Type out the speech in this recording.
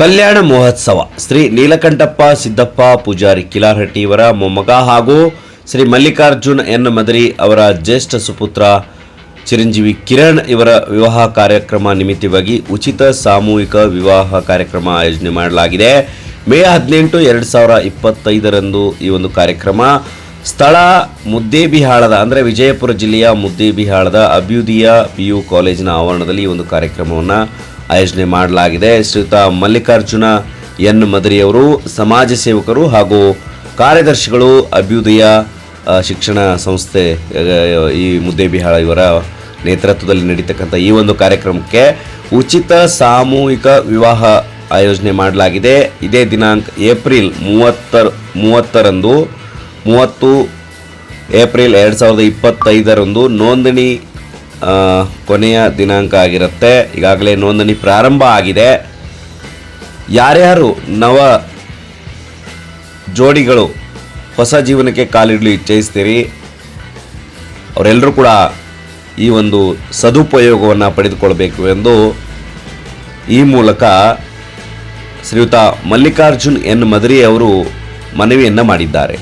ಕಲ್ಯಾಣ ಮಹೋತ್ಸವ. ಶ್ರೀ ನೀಲಕಂಠಪ್ಪ ಸಿದ್ದಪ್ಪ ಪೂಜಾರಿ ಕಿಲಾರಹಟ್ಟಿ ಇವರ ಮೊಮ್ಮಗ ಹಾಗೂ ಶ್ರೀ ಮಲ್ಲಿಕಾರ್ಜುನ್ ಎನ್ ಮದರಿ ಅವರ ಜ್ಯೇಷ್ಠ ಸುಪುತ್ರ ಚಿರಂಜೀವಿ ಕಿರಣ್ ಇವರ ವಿವಾಹ ಕಾರ್ಯಕ್ರಮ ನಿಮಿತ್ತವಾಗಿ ಉಚಿತ ಸಾಮೂಹಿಕ ವಿವಾಹ ಕಾರ್ಯಕ್ರಮ ಆಯೋಜನೆ ಮಾಡಲಾಗಿದೆ. ಮೇ ಹದಿನೆಂಟು ಎರಡು ಸಾವಿರ ಇಪ್ಪತ್ತೈದರಂದು ಈ ಒಂದು ಕಾರ್ಯಕ್ರಮ ಸ್ಥಳ ಮುದ್ದೇಬಿಹಾಳದ, ಅಂದರೆ ವಿಜಯಪುರ ಜಿಲ್ಲೆಯ ಮುದ್ದೇಬಿಹಾಳದ ಅಭ್ಯುದಯ ಪಿ ಯು ಕಾಲೇಜಿನ ಆವರಣದಲ್ಲಿ ಈ ಒಂದು ಕಾರ್ಯಕ್ರಮವನ್ನು ಆಯೋಜನೆ ಮಾಡಲಾಗಿದೆ. ಶ್ರೀಯುತ ಮಲ್ಲಿಕಾರ್ಜುನ ಎನ್. ಮದರಿಯವರು, ಸಮಾಜ ಸೇವಕರು ಹಾಗೂ ಕಾರ್ಯದರ್ಶಿಗಳು, ಅಭ್ಯುದಯ ಶಿಕ್ಷಣ ಸಂಸ್ಥೆ ಈ ಮುದ್ದೇಬಿಹಾಳ ಇವರ ನೇತೃತ್ವದಲ್ಲಿ ನಡೀತಕ್ಕಂಥ ಈ ಒಂದು ಕಾರ್ಯಕ್ರಮಕ್ಕೆ ಉಚಿತ ಸಾಮೂಹಿಕ ವಿವಾಹ ಆಯೋಜನೆ ಮಾಡಲಾಗಿದೆ. ಇದೇ ದಿನಾಂಕ ಏಪ್ರಿಲ್ ಮೂವತ್ತರ, ಮೂವತ್ತರಂದು, ಮೂವತ್ತು ಏಪ್ರಿಲ್ ಎರಡು ಸಾವಿರದ ಇಪ್ಪತ್ತೈದರಂದು ನೋಂದಣಿ ಕೊನೆಯ ದಿನಾಂಕ ಆಗಿರುತ್ತೆ. ಈಗಾಗಲೇ ನೋಂದಣಿ ಪ್ರಾರಂಭ ಆಗಿದೆ. ಯಾರ್ಯಾರು ನವ ಜೋಡಿಗಳು ಹೊಸ ಜೀವನಕ್ಕೆ ಕಾಲಿಡಲು ಇಚ್ಛಿಸ್ತೀರಿ, ಅವರೆಲ್ಲರೂ ಕೂಡ ಈ ಒಂದು ಸದುಪಯೋಗವನ್ನು ಪಡೆದುಕೊಳ್ಬೇಕು ಎಂದು ಈ ಮೂಲಕ ಶ್ರೀಯುತ ಮಲ್ಲಿಕಾರ್ಜುನ್ ಎನ್ ಮದರಿ ಅವರು ಮನವಿಯನ್ನು ಮಾಡಿದ್ದಾರೆ.